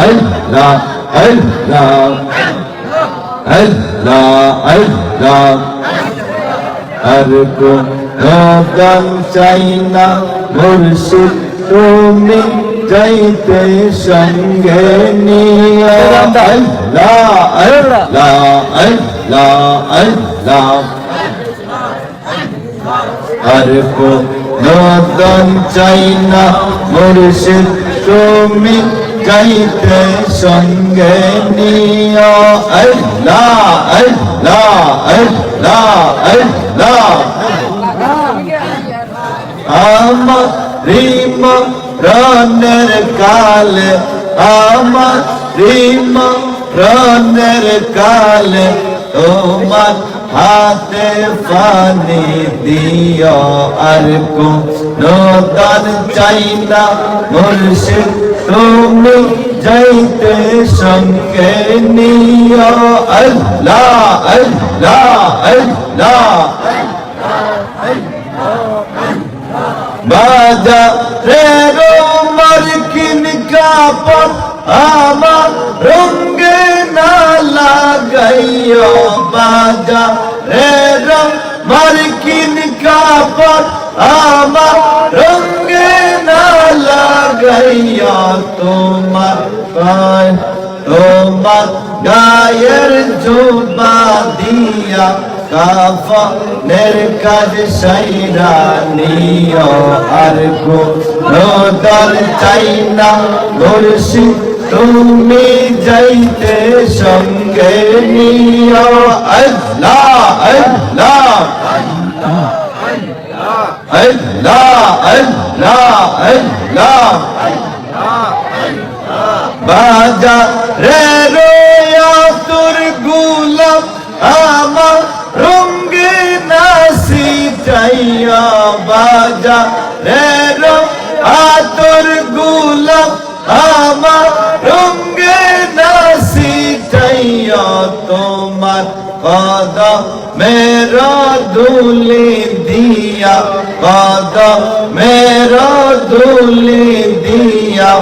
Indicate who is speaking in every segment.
Speaker 1: আল্লাহ আল্লাহ আল্লাহ আল্লাহ আর কোন চাই না মুর্শিদ তুমি যাইতে সঙ্গে নিয়ে আল্লাহ আল্লাহ আল্লাহ আল্লাহ আর কোন চাই না মুর্শিদ তুমি যাইতে সঙ্গে নিয়ে আল্লাহ আল্লাহ আল্লাহ আল্লাহ। আমার রিমা প্রাণের কালে, আমার রিমা প্রাণের কালে তোমার হাতে পানি দিও। আর কোন চাই না মুর্শিদ তুমি যাইতে সঙ্গে নিও আল্লাহ আল্লাহ আল্লাহ। বাজা রে মার্কিন কাপড় আমার রঙ্গে না লাগাইও। বাজা রে মার্কিন কাপড় লাগাইও তোমার পায় তোমার গায়ের জুবা দিয়া কাফনের কাজ সাইরা নিও। আর গো রোদর চাই না মুর্শি তুমি যাইতে সঙ্গে নিও। আল্লাহ আল্লাহ আল্লাহ আল্লাহ আল্লাহ। বাজা রে রোয়া তোর গুলাম, আমার রঙ্গে নাসি চাইয়া বাজা রে রো আতর গুলাম, আমার কদম মেরা দুলি দিয়া কদম মেরা দুলি দিয়া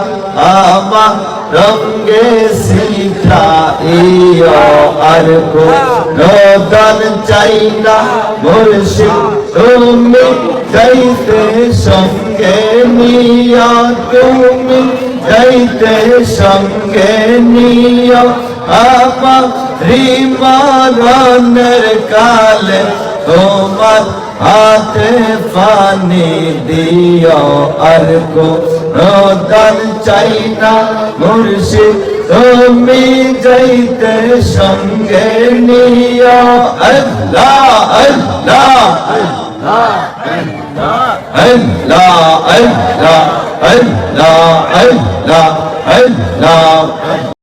Speaker 1: আমা রঙ্গে শিখা ইয় আর কো রোদন চাই না মুর্শিদ, তুমি যাইতে সঙ্গে নিয়া, তুমি যাইতে সঙ্গে নিয়া আমা রিমানের কালে তোমার হাতে পানি দিও। আর কো রোদন চাই না মুর্শিদ, তুমি যাইতে সঙ্গে নিও। আল্লাহ আল্লাহ আল্লাহ আল্লাহ আল্লাহ আল্লাহ আল্লাহ।